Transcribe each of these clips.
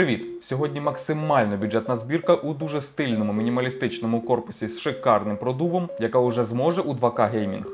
Привіт! Сьогодні максимально бюджетна збірка у дуже стильному мінімалістичному корпусі з шикарним продувом, яка уже зможе у 2К геймінг.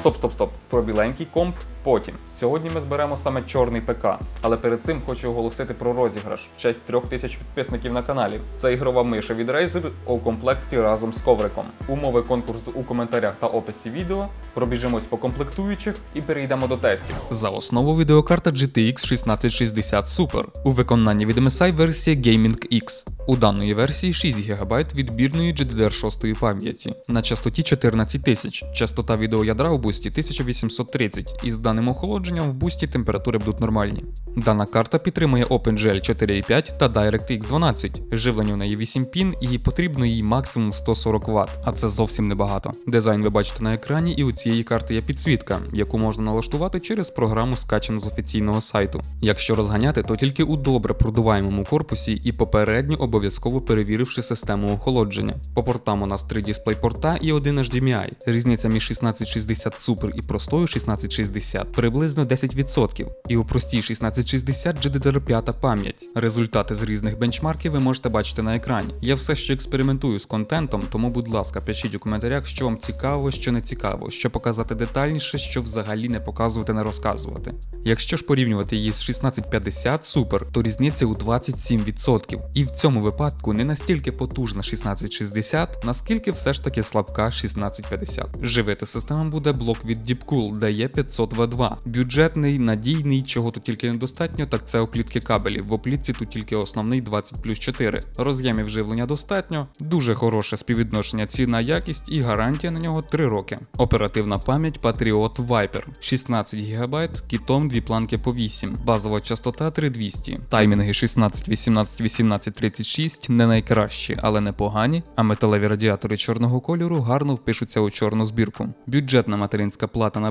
Стоп, стоп, стоп. Про біленький комп потім. Сьогодні ми зберемо саме чорний ПК. Але перед цим хочу оголосити про розіграш в честь трьох тисяч підписників на каналі. Це ігрова миша від Razer у комплекті разом з ковриком. Умови конкурсу у коментарях та описі відео. Пробіжимось по комплектуючих і перейдемо до тестів. За основу відеокарта GTX 1660 Super у виконанні від MSI версія Gaming X. У даної версії 6 ГБ відбірної GDDR6 пам'яті на частоті 14 тисяч, частота відеоядра у бусті 1830 і з даним охолодженням в бусті температури будуть нормальні. Дана карта підтримує OpenGL 4.5 та DirectX 12. Живлення у неї 8 пін і потрібно їй максимум 140 Вт, а це зовсім небагато. Дизайн ви бачите на екрані, і у цієї карти є підсвітка, яку можна налаштувати через програму, скачану з офіційного сайту. Якщо розганяти, то тільки у добре продуваємому корпусі і попередньо обов'язково перевіривши систему охолодження. По портам у нас 3 дисплей-порта і один HDMI. Різниця між 1660 Super і простою 1660 приблизно 10%. І у простій 1660 GDDR5 пам'ять. Результати з різних бенчмарків ви можете бачити на екрані. Я все ще експериментую з контентом, тому, будь ласка, пишіть у коментарях, що вам цікаво, що не цікаво, що показати детальніше, що взагалі не показувати, не розказувати. Якщо ж порівнювати її з 1650 Super, то різниця у 27%. І в цьому випадку не настільки потужна 1660, наскільки все ж таки слабка 1650. Живити система буде блок від Deepcool, дає 500 В2. Бюджетний, надійний, чого тут тільки недостатньо, так це оплітки кабелів. В оплітці тут тільки основний 20 плюс 4. Роз'ємів живлення достатньо, дуже хороше співвідношення ціна якість і гарантія на нього 3 роки. Оперативна пам'ять Patriot Viper 16 ГБ, кітом дві планки по 8, базова частота 3200, таймінги 16, 18, 18, 36 не найкращі, але непогані, а металеві радіатори чорного кольору гарно впишуться у чорну збірку. Бюджетна материнська плата на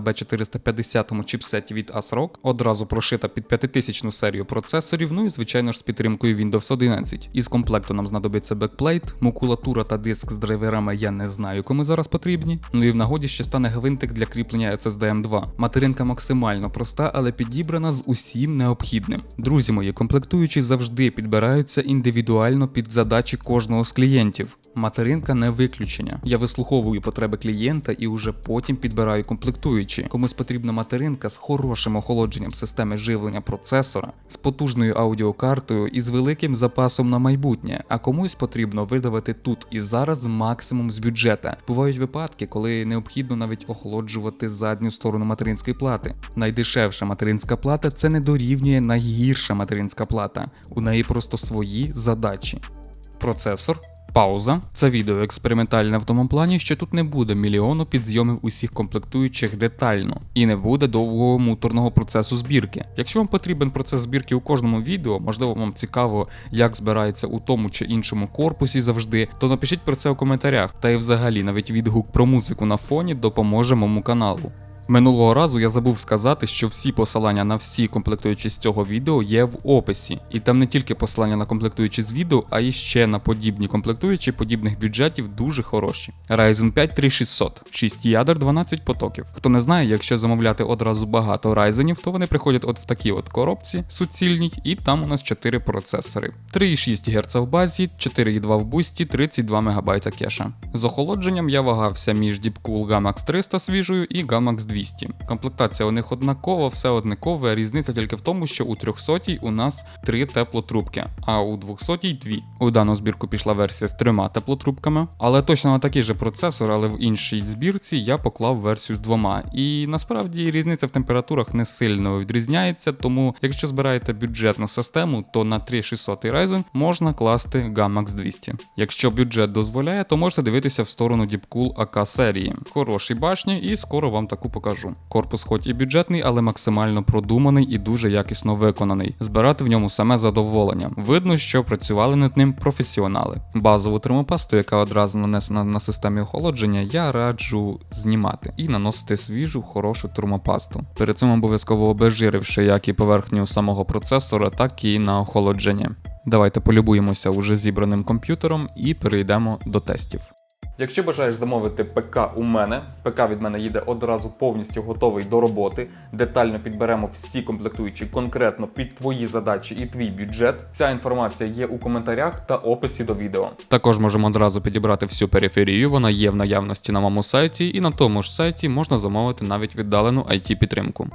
B450 чіпсеті від ASRock одразу прошита під 5000 серію процесорів, ну і звичайно ж з підтримкою Windows 11. Із комплекту нам знадобиться бекплейт, макулатура та диск з драйверами я не знаю, кому зараз потрібні. Ну і в нагоді ще стане гвинтик для кріплення SSD M2. Материнка максимально проста, але підібрана з усім необхідним. Друзі мої, комплектуючі завжди підбираються індивідуально під задачі кожного з клієнтів. Материнка не виключення. Я вислуховую потреби клієнта і уже потім підбираю комплектуючі. Комусь потрібна материнка з хорошим охолодженням системи живлення процесора, з потужною аудіокартою і з великим запасом на майбутнє. А комусь потрібно видавати тут і зараз максимум з бюджета. Бувають випадки, коли необхідно навіть охолоджувати задню сторону материнської плати. Найдешевша материнська плата це не дорівнює найгірша материнська плата. У неї просто свої задачі. Процесор. Пауза. Це відео експериментальне в тому плані, що тут не буде мільйону підзйомів усіх комплектуючих детально, і не буде довгого муторного процесу збірки. Якщо вам потрібен процес збірки у кожному відео, можливо, вам цікаво, як збирається у тому чи іншому корпусі завжди, то напишіть про це у коментарях. Та й взагалі навіть відгук про музику на фоні допоможе моєму каналу. Минулого разу я забув сказати, що всі посилання на всі комплектуючі з цього відео є в описі, і там не тільки посилання на комплектуючі з відео, а і ще на подібні комплектуючі подібних бюджетів дуже хороші. Ryzen 5 3600, 6 ядер, 12 потоків. Хто не знає, якщо замовляти одразу багато Ryzenів, то вони приходять от в такій от коробці суцільній, і там у нас 4 процесори. 3,6 Гц в базі, 4,2 в бусті, 32 МБ кеша. З охолодженням я вагався між Deepcool Gamax 300 свіжою і Gamax 200. Комплектація у них однакова, все однакове, різниця тільки в тому, що у 300 у нас три теплотрубки, а у 200 дві. У дану збірку пішла версія з трьома теплотрубками, але точно на такий же процесор, але в іншій збірці я поклав версію з двома. І насправді різниця в температурах не сильно відрізняється, тому якщо збираєте бюджетну систему, то на 3600 Ryzen можна класти Gamax 200. Якщо бюджет дозволяє, то можете дивитися в сторону Deepcool AK серії. Хороші башні, і скоро вам таку покажу. Корпус хоч і бюджетний, але максимально продуманий і дуже якісно виконаний. Збирати в ньому саме задоволення. Видно, що працювали над ним професіонали. Базову термопасту, яка одразу нанесена на системі охолодження, я раджу знімати і наносити свіжу, хорошу термопасту. Перед цим обов'язково обезжиривши як і поверхню самого процесора, так і на охолодження. Давайте полюбуємося уже зібраним комп'ютером і перейдемо до тестів. Якщо бажаєш замовити ПК у мене, ПК від мене їде одразу повністю готовий до роботи. Детально підберемо всі комплектуючі конкретно під твої задачі і твій бюджет. Вся інформація є у коментарях та описі до відео. Також можемо одразу підібрати всю периферію, вона є в наявності на моєму сайті, і на тому ж сайті можна замовити навіть віддалену it підтримку.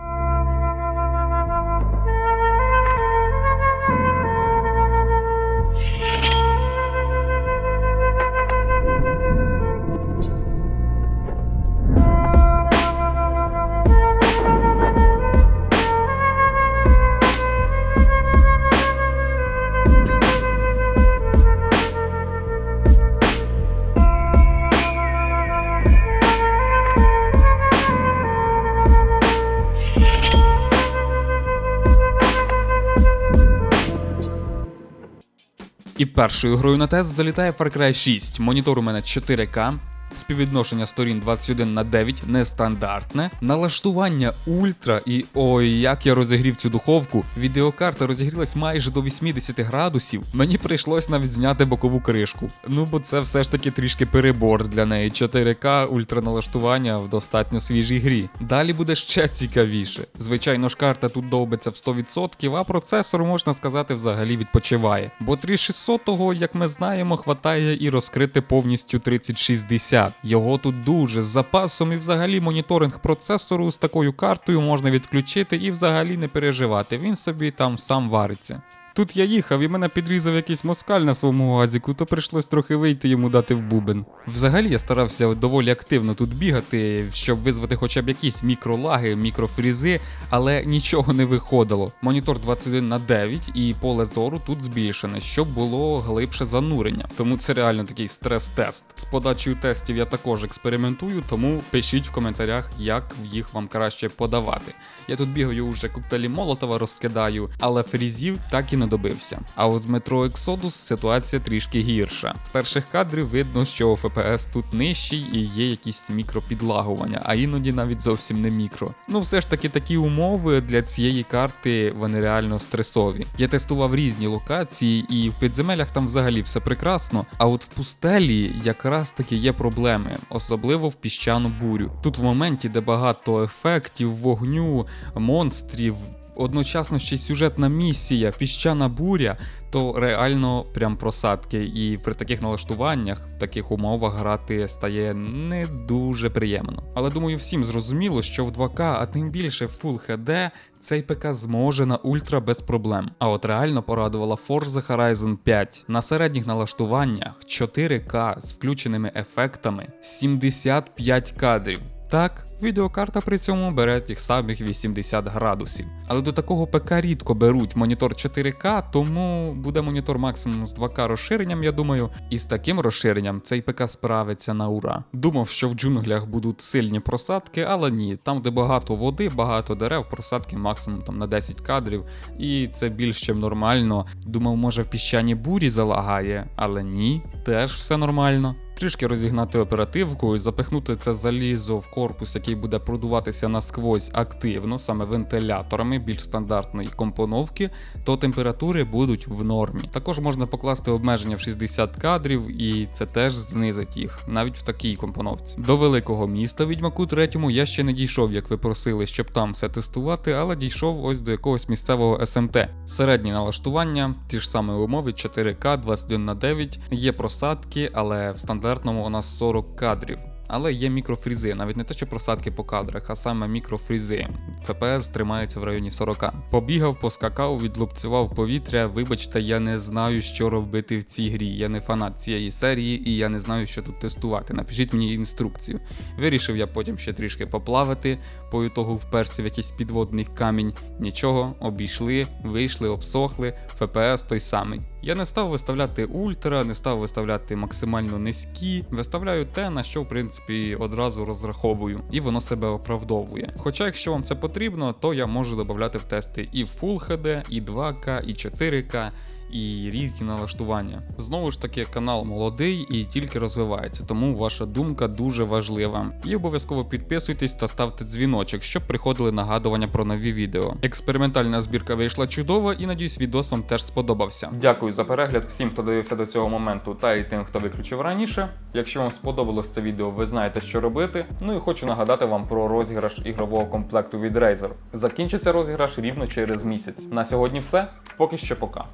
І першою грою на тест залітає Far Cry 6. Монітор у мене 4К. Співвідношення сторін 21 на 9 нестандартне. Налаштування ультра і ой, як я розігрів цю духовку. Відеокарта розігрілась майже до 80 градусів. Мені прийшлось навіть зняти бокову кришку. Ну бо це все ж таки трішки перебор для неї. 4К ультраналаштування в достатньо свіжій грі. Далі буде ще цікавіше. Звичайно ж, карта тут довбиться в 100%, а процесор, можна сказати, взагалі відпочиває. Бо 3600-го, як ми знаємо, хватає і розкрити повністю 3060. Його тут дуже з запасом, і взагалі моніторинг процесору з такою картою можна відключити і взагалі не переживати. Він собі там сам вариться. Тут я їхав і мене підрізав якийсь москаль на своєму газіку, то прийшлось трохи вийти йому дати в бубен. Взагалі я старався доволі активно тут бігати, щоб визвати хоча б якісь мікролаги, мікрофрізи, але нічого не виходило. Монітор 21 на 9 і поле зору тут збільшене, щоб було глибше занурення. Тому це реально такий стрес-тест. З подачею тестів я також експериментую, тому пишіть в коментарях, як їх вам краще подавати. Я тут бігаю уже коктейлі Молотова розкидаю, але фрізів так і не добився. А от з метро Exodus ситуація трішки гірша. З перших кадрів видно, що ФПС тут нижчий і є якісь мікропідлагування, а іноді навіть зовсім не мікро. Ну все ж таки такі умови для цієї карти вони реально стресові. Я тестував різні локації, і в підземеллях там взагалі все прекрасно. А от в пустелі якраз таки є проблеми, особливо в піщану бурю. Тут в моменті, де багато ефектів, вогню, монстрів. Одночасно ще й сюжетна місія, піщана буря, то реально прям просадки. І при таких налаштуваннях, в таких умовах грати стає не дуже приємно. Але думаю, всім зрозуміло, що в 2К, а тим більше в Full HD, цей ПК зможе на ультра без проблем. А от реально порадувала Forza Horizon 5 на середніх налаштуваннях 4К з включеними ефектами 75 кадрів. Так, відеокарта при цьому бере тих самих 80 градусів. Але до такого ПК рідко беруть монітор 4К, тому буде монітор максимум з 2К розширенням, я думаю. І з таким розширенням цей ПК справиться на ура. Думав, що в джунглях будуть сильні просадки, але ні, там, де багато води, багато дерев, просадки максимум там на 10 кадрів, і це більш чим нормально. Думав, може в піщаній бурі залагає, але ні, теж все нормально. Трішки розігнати оперативку і запихнути це залізо в корпус, який буде продуватися насквозь активно, саме вентиляторами більш стандартної компоновки, то температури будуть в нормі. Також можна покласти обмеження в 60 кадрів, і це теж знизить їх, навіть в такій компоновці. До великого міста Відьмаку третьому я ще не дійшов, як ви просили, щоб там все тестувати, але дійшов ось до якогось місцевого СМТ. Середні налаштування, ті ж самі умови, 4К, 21 на 9, є просадки, але в стандартному у нас 40 кадрів. Але є мікрофрізи, навіть не те, що просадки по кадрах, а саме мікрофрізи. ФПС тримається в районі 40. Побігав, поскакав, відлупцював повітря. Вибачте, я не знаю, що робити в цій грі. Я не фанат цієї серії і я не знаю, що тут тестувати. Напишіть мені інструкцію. Вирішив я потім ще трішки поплавати, по ітогу вперся в якийсь підводний камінь. Нічого, обійшли, вийшли, обсохли. ФПС той самий. Я не став виставляти ультра, не став виставляти максимально низькі. Виставляю те, на що в принципі одразу розраховую, і воно себе оправдовує. Хоча, якщо вам це потрібно, то я можу додати в тести і Full HD, і 2К, і 4К. І різні налаштування. Знову ж таки, канал молодий і тільки розвивається, тому ваша думка дуже важлива. І обов'язково підписуйтесь та ставте дзвіночок, щоб приходили нагадування про нові відео. Експериментальна збірка вийшла чудова і надіюсь, відос вам теж сподобався. Дякую за перегляд всім, хто дивився до цього моменту, та й тим, хто виключив раніше. Якщо вам сподобалось це відео, ви знаєте, що робити. Ну і хочу нагадати вам про розіграш ігрового комплекту від Razer. Закінчиться розіграш рівно через місяць. На сьогодні все. Поки що пока.